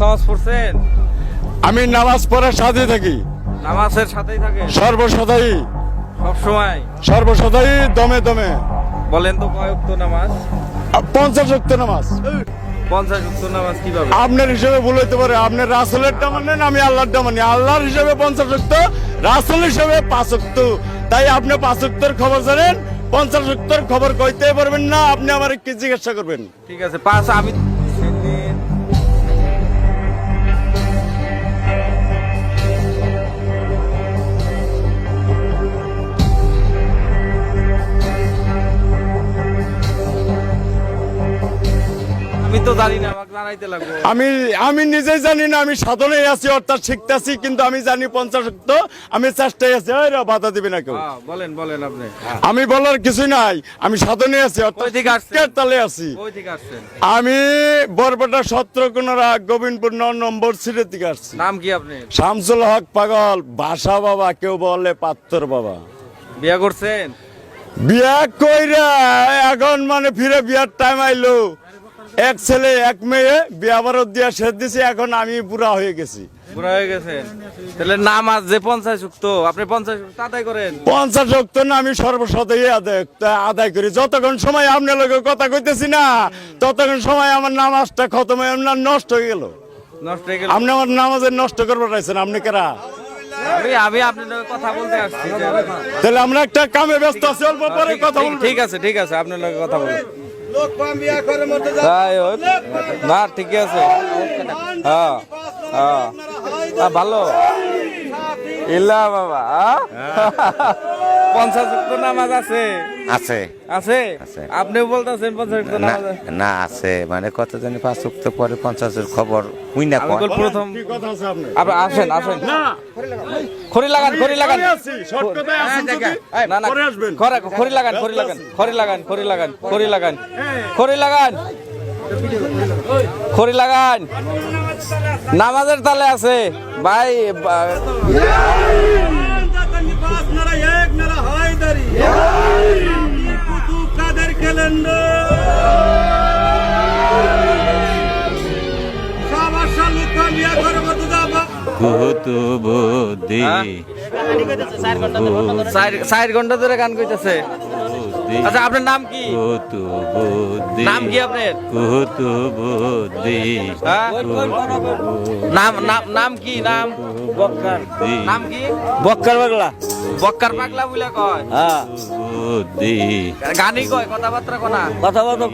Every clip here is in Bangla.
টামাজ পড়ছেন? আমি নামাজ পড়ার সাথে থাকি। নামাজের সাথেই থাকে সর্বসদাই। সব সময় সর্বসদাই দমে দমে। বলেন তো কয় উক্ত নামাজ? পঞ্চাশ শক্ত নামাজ। পঞ্চাশ উক্ত নামাজ কীভাবে? আপনার হিসেবে ভুল হইতে পারে। আপনার রাসুলেরটা মানেন আমি আল্লাহরটা মানি। আল্লাহর হিসেবে পঞ্চাশ রাসুল হিসেবে পাঁচ শক্ত তাই আপনি পাঁচ খবর জানেন পঞ্চাশ খবর কইতে পারবেন না আপনি আমার কি জিজ্ঞাসা করবেন। ঠিক আছে পাঁচ আমি আমি তো জানি না আমাকে জানাইতে লাগবে। আমি আমি নিজেই জানি না আমি সাধনে আছি অর্থাৎ শিখতেছি কিন্তু আমি জানি পঞ্চাশ শক্ত আমি চেষ্টায় আছি ওই বাধা দিবে না কেউ। হ্যাঁ, বলেন বলেন আপনি। আমি বলার কিছুই নাই আমি সাধনে আছি অর্থাৎ? তালে আছি। আমি বরপেটা সত্রকোনারা গোবিন্দপুর ন নম্বর সিটের আসছি। নাম কি আপনি? শামসুল হক পাগল ভাষা বাবা কেউ বলে পাত্তর বাবা। বিয়া করছেন? বিয়া কইরা এখন মানে ফিরে বিয়ার টাইম আইলো। এক ছেলে এক মেয়ে বিয়া বারত দিয়া শেষ দিছি এখন আমি বুড়া হয়ে গেছি। বুড়া হয়ে তাহলে নামাজ যে পঞ্চাশ উক্ত আপনি পঞ্চাশ আদায় করেন। পঞ্চাশ অক্ট না আমি সর্বসদাই আদায় করি। যতক্ষণ সময় আপনার লোকের কথা কইতেছি না ততক্ষণ সময় আমার নামাজটা খতম হয়ে আপনার নষ্ট হয়ে গেল। আপনি আমার নামাজের নষ্ট চাইছেন আপনি কেরা? আমি আমি আপনার কথা বলতে আসছি তাহলে আমরা একটা কামে ব্যস্ত আছি অল্প পরে কথা ঠিক- বলব। ঠিক আছে ঠিক আছে আপনার কথা বলব। তাই না ঠিক আছে। হ্যাঁ। হ্যাঁ। ভালো। ইল্লা বাবা পঞ্চাশ উক্ত নামাজ আছে। আছে। আছে? আছে। আপনি বলতেছেন পঞ্চাশ উক্ত না নামাজ। আছে। না আছে। মানে কত জানি পাঁচ উক্ত পরে পঞ্চাশের খবর হুই না প্রথম কি কথা আছে আপনার? আপনি আসেন আসেন। না। খড়ি লাগান খড়ি লাগান। না না খড়ি লাগান খড়ি লাগান খড়ি লাগান খড়ি লাগান খড়ি লাগান। খড়ি লাগান। খড়ি লাগান। নামাজের তালে আছে। ভাই বা- ভূত বুদ্ধি হ্যাঁ? চার ঘণ্টা ধরে গান কইতেছে আচ্ছা আপনার নাম কি? নাম কি আপনার? হ্যাঁ? নাম নাম নাম কি নাম? বক্কার। নাম কি? বক্কার পাগলা বক্কার পাগলা বলে কয়। হ্যাঁ। বুদ্ধি। গানই কয় কথাবার্তা কোনা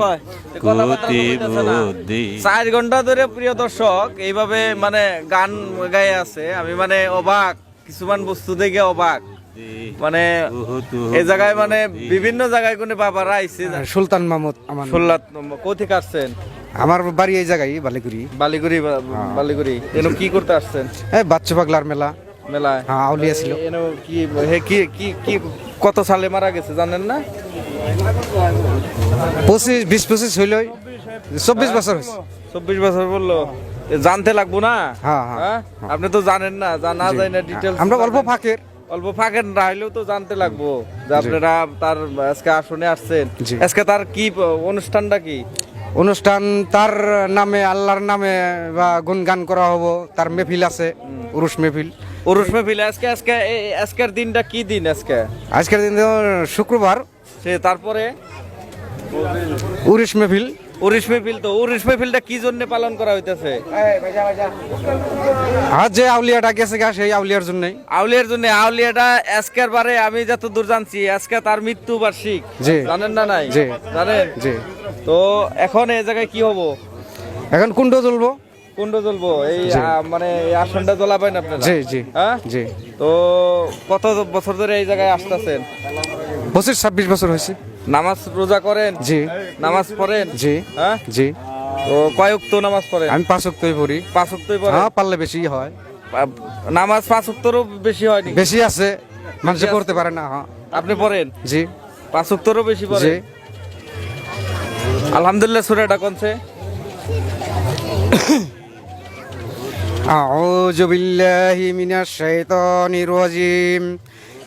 কয়। কথাবার্তা। বুদ্ধি। চার ঘণ্টা ধরে প্রিয় দর্শক এইভাবে মানে গান গায়ে আছে। আমি মানে অবাক কিছুমান বস্তু দেখে অবাক। মানে এই জায়গায় মানে বিভিন্ন জায়গায় কোনে বাবারা আইছে। সুলতান মাহমুদ আমার। ষোল্লাত কোথেকে আসছেন আমার বাড়ি এই জায়গায় বালিগুড়ি। বালিগুড়ি বালিগুড়ি। এন কি করতে আসছেন? এই বাচ্চা পাগলার মেলা। মেলায়। হ্যাঁ আউলিয়া ছিল। এন কি হে কি কি কি কত সালে মারা গেছে জানেন না? পঁচিশ বিশ পঁচিশ হইল চব্বিশ বছর হয়েছে। চব্বিশ বছর বলল। জানতে লাগবো না? হ্যাঁ, হ্যাঁ, হ্যাঁ? আপনি তো জানেন না জানা যায় না ডিটেলস আমরা অল্প ফাঁকের। অল্প ফাঁকের না হইলেও তো জানতে লাগবো যে আপনারা তার আজকে আসনে আসছেন। আজকে তার কি অনুষ্ঠানটা কি? অনুষ্ঠান তার নামে আল্লাহর নামে বা গুণগান করা হব। তার মেফিল আছে উরুষ মেফিল। উরুষ মেহফিল আজকে আজকে আজকের দিনটা কি দিন আজকে? আজকের দিন শুক্রবার। সে তারপরে? উরুষ মেফিল। উরিশ মেহফিল তো উরিশ মেহফিলটা কি জন্য পালন করা হইতেছে? আর যে আউলিয়াটা গেছে গা সেই আউলিয়ার জন্যই। আউলিয়ার জন্য আউলিয়াটা আজকের বারে আমি যত দূর জানছি আজকে তার মৃত্যু বার্ষিক। জানেন না নাই? জানেন? জি। তো এখন এই জায়গায় কি হব? এখন কুণ্ড জ্বলবো। কুণ্ড জ্বলবো? এই মানে আসনটা জ্বলাবেন আপনারা? জি জি। হ্যাঁ? জি। তো কত বছর ধরে এই জায়গায় আসতেছেন? পঁচিশ ছাব্বিশ বছর হয়েছে। নামাজ রোজা করেন জি নামাজ পড়েন জি হ্যাঁ জি তো কয়েক নামাজ পড়েন আমি পাঁচ অক্টই পড়ি পাঁচ উক্তই পড়েন হ্যাঁ পারলে বেশি হয় পা- নামাজ পাঁচ উক্তরও বেশি হয়নি বেশি আছে মানুষ আছে? করতে পারে না হ্যাঁ আপনি পড়েন জি পাঁচ উক্তরও বেশি জি পড়েন আলহামদুলিল্লাহ সুরাটা কোনছে أعوذ بالله من الشيطان الرجيم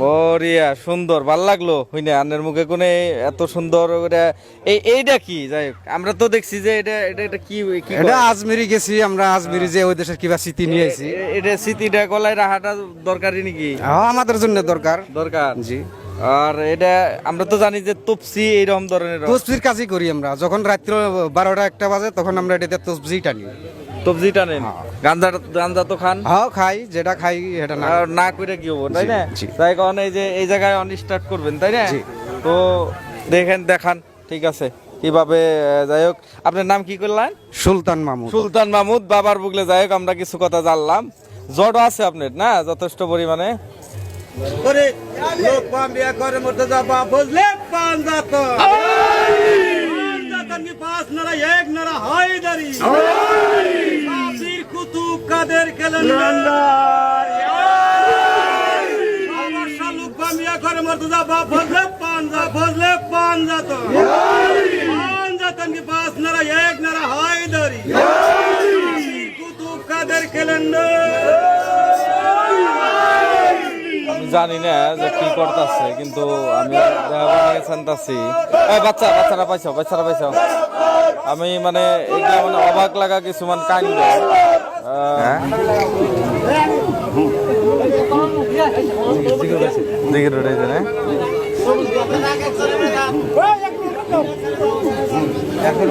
বরিয়া সুন্দর ভালো লাগল। হইনা আনের মুখে কোনে এত সুন্দর এই এইটা কি? যাই আমরা তো দেখছি যে এটা এটা এটা কি এটা আজমিরি গেছি আমরা আজমিরি যে ওই দেশের কিবা স্মৃতি নিয়ে আইছি। এটা স্মৃতিটা গলায় রাখাটা দরকারই নাকি? আমাদের জন্য দরকার। দরকার? জি। আর এটা আমরা তো জানি যে তুপসি এইরকম ধরনের তপসির কাজই করি আমরা। যখন রাত্রি বারোটা একটা বাজে তখন আমরা এটাতে তপসি টানি তবজি টানেন গাঞ্জা গাঞ্জা তো খান। হ্যাঁ খাই যেটা খাই এটা না। আর না করে কি হব তাই না। তাই কারণ এই যে এই জায়গায় অন স্টার্ট করবেন তাই না? তো দেখেন দেখান ঠিক আছে। কীভাবে যাই হোক আপনার নাম কি করলেন? সুলতান মামুদ। সুলতান মাহমুদ বাবার বুকলে যাই হোক আমরা কিছু কথা জানলাম। জড় আছে আপনার না? যথেষ্ট পরিমাণে। লোক করে মরতে যাবা বুঝলে? পাঞ্জাত পাঁচ নারা এক নারা কুতুব কাদের কেলেন্ডার আমার শালুক বামিয়া করে মরতে যাবা বুঝলে পাঞ্জা বুঝলে পাঞ্জা তো। পাঞ্জা তনকি পাঁচ নারা এক নারা হায়দারি কুতুব কাদের জানি না যে কি করতেছে কিন্তু আমি বাচ্চা বাচ্চারা পাইছো বাচ্চারা পাইছো। আমি মানে মানে অবাক লাগা কিছুমান কাণ্ড আহ, দিকে রয়েছে না এখন